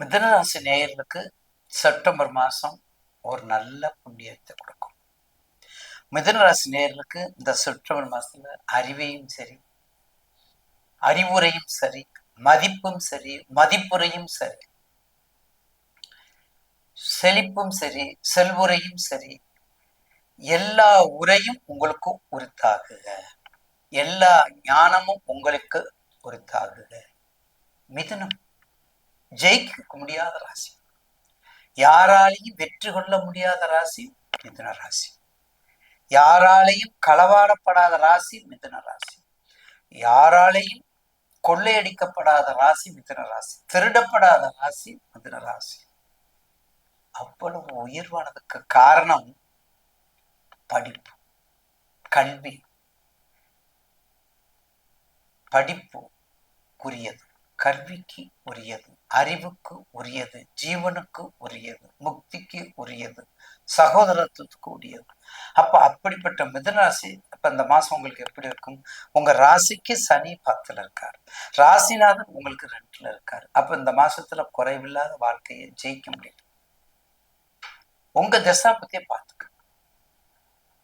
மிதனராசி நேயர்களுக்கு செப்டம்பர் மாதம் ஒரு நல்ல புண்ணியத்தை கொடுக்கும். மிதனராசி நேயர்களுக்கு இந்த செப்டம்பர் மாதத்தில் அறிவையும் சரி அறிவுரையும் சரி மதிப்பும் சரி மதிப்புரையும் சரி செழிப்பும் சரி செல்வுரையும் சரி எல்லா உரையும் உங்களுக்கு உரித்தாகுக. எல்லா ஞானமும் உங்களுக்கு உரித்தாகுக. மிதுனம். ஜெயிக்க முடியாத ராசி. யாராலையும் வெற்றி கொள்ள முடியாத ராசி மிதுன ராசி. யாராலையும் களவாடப்படாத ராசி மிதுன ராசி. யாராலையும் கொள்ளையடிக்கப்படாத ராசி மிதுன ராசி. திருடப்படாத ராசி மிதுன ராசி. அவ்வளவு உயர்வானதுக்கு காரணம் படிப்பு கல்வி. படிப்பு உரியது. கல்விக்கு உரியது அறிவுக்கு உரியது ஜீவனுக்கு உரியது முக்திக்கு உரியது சகோதரத்துவத்துக்கு உரியது. அப்ப அப்படிப்பட்ட மிதராசி அப்ப இந்த மாசம் உங்களுக்கு எப்படி இருக்கும்? உங்க ராசிக்கு சனி பத்துல இருக்காரு. ராசிநாதன் உங்களுக்கு ரெண்டுல இருக்காரு. அப்ப இந்த மாசத்துல குறைவில்லாத வாழ்க்கையை ஜெயிக்க முடியும். உங்க தசாபத்தியை பார்த்துக்க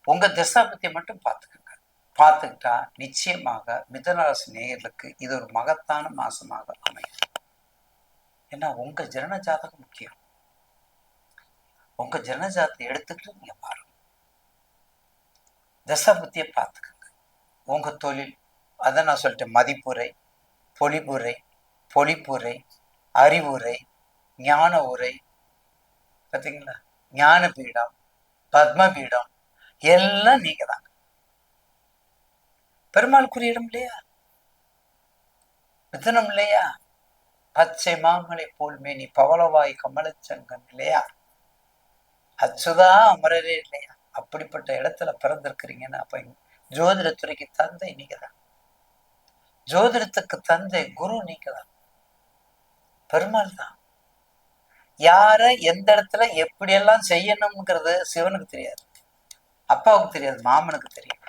உங்க தசாபத்தியை மட்டும் பார்த்துக்க பார்த்துக்கிட்டா நிச்சயமாக மிதனராசி நேயர்களுக்கு இது ஒரு மகத்தான மாசமாக அமையும். ஏன்னா உங்க ஜனன ஜாதகம் முக்கியம். உங்க ஜனன ஜாதத்தை எடுத்துக்கிட்டு நீங்க பாருங்க. தசாபத்திய பார்த்துக்கங்க. உங்க தொழில் அதை நான் சொல்லிட்டேன் மதிப்புரை பொலிபுரை பொலிப்புரை அறிவுரை ஞான உரை பார்த்தீங்களா ஞான பீடம் பத்ம பீடம் எல்லாம் நீங்க தான் பெருமாளுக்குரிய இடம் இல்லையா? மிதனம் இல்லையா? பச்சை மாமலை போல் மேனி பவளவாய் கமலச்சங்கன் இல்லையா? அச்சுதா அமரரே இல்லையா? அப்படிப்பட்ட இடத்துல பிறந்திருக்கிறீங்கன்னா அப்ப ஜோதிடத்துறைக்கு தந்தை நீங்க தான் ஜோதிடத்துக்கு தந்தை குரு நீங்க தான் பெருமாள் தான் யார எந்த இடத்துல எப்படியெல்லாம் செய்யணுங்கிறது சிவனுக்கு தெரியாது. அப்பாவுக்கு தெரியாது மாமனுக்கு தெரியும்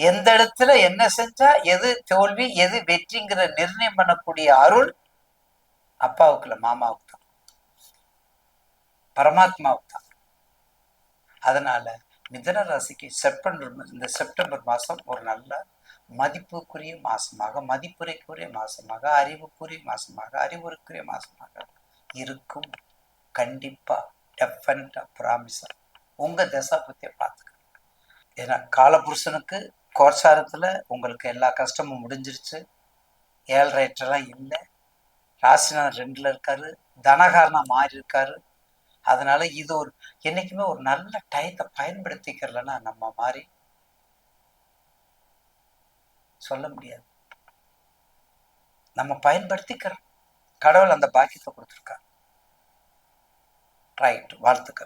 எந்த இடத்துல என்ன செஞ்சா எது தோல்வி எது வெற்றிங்கிற நிர்ணயம் பண்ணக்கூடிய அருள் அப்பாவுக்கு மாமாவுக்கு தான் பரமாத்மாவுக்கு தான் அதனால மிதன ராசிக்கு செப்டம்பர் இந்த செப்டம்பர் மாதம் ஒரு நல்ல மதிப்புக்குரிய மாசமாக மதிப்புரைக்குரிய மாசமாக அறிவுக்குரிய மாசமாக அறிவுரைக்குரிய மாசமாக இருக்கும். கண்டிப்பா டெஃபனட்டா ப்ராமிஸா உங்க தசாபத்திய பார்த்துக்க ஏன்னா காலபுருஷனுக்கு கோர்சாரத்துல உங்களுக்கு எல்லா கஷ்டமும் முடிஞ்சிருச்சு. ஏழ்ரைட்டெல்லாம் இல்லை. ராசிநாதன் ரெண்டுல இருக்காரு. தனகாரனா மாறி இருக்காரு. அதனால இது ஒரு என்னைக்குமே ஒரு நல்ல டயத்தை பயன்படுத்திக்கிறலன்னா நம்ம மாதிரி சொல்ல முடியாது. நம்ம பயன்படுத்திக்கிறோம். கடவுள் அந்த பாக்கியத்தை கொடுத்துருக்காரு. ரைட் வாழ்த்துக்கள்.